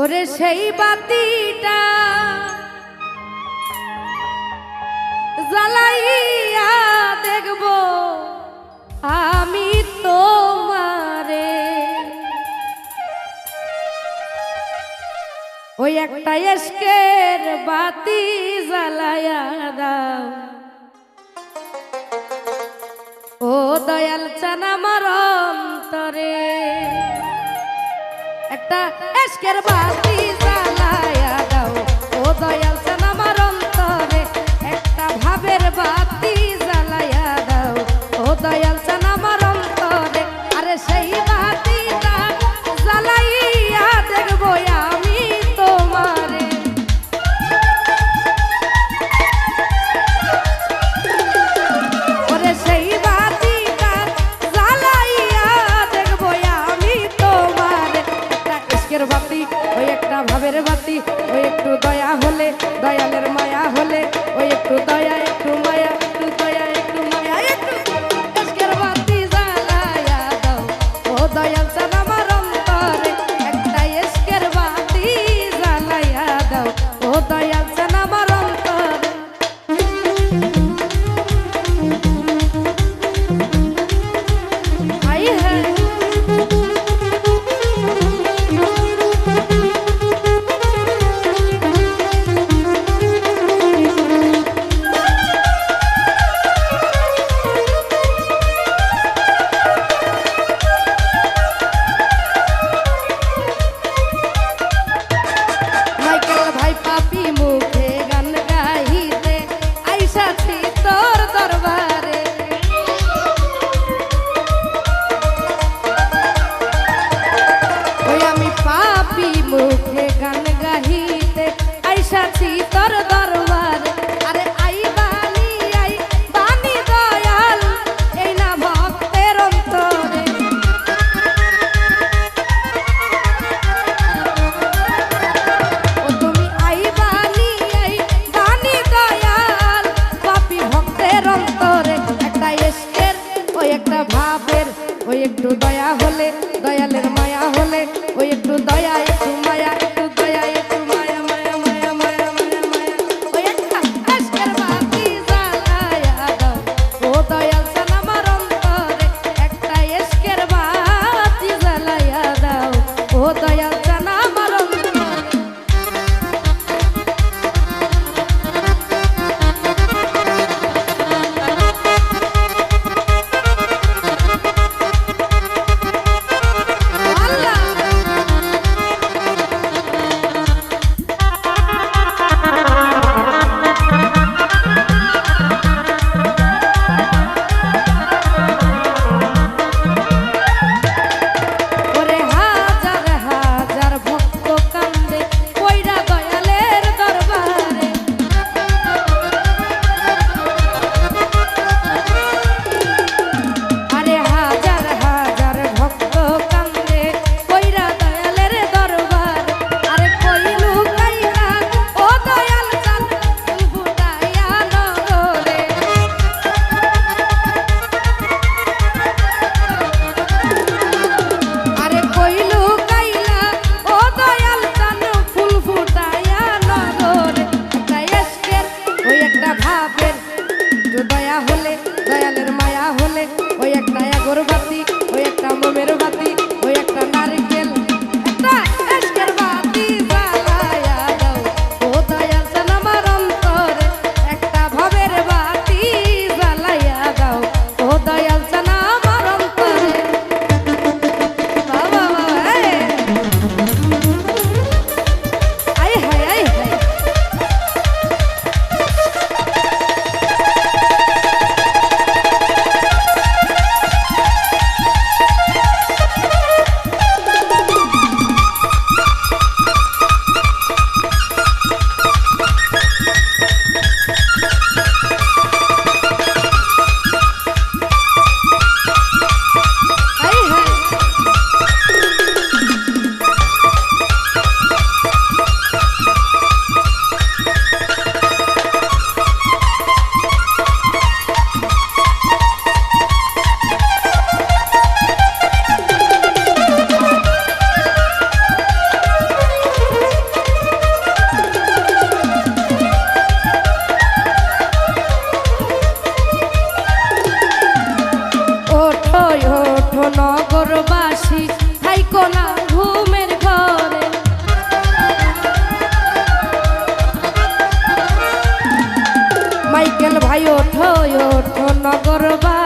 ওরে সেই বাতিটা জ্বালাইয়া দেখব আমি তোমারে। ওই একটা এসকের বাতি জ্বালাইয়া দাও। ও দয়াল চানা মারো একটা এসকের বাতি ভাই ওঠো ওঠো নগর বা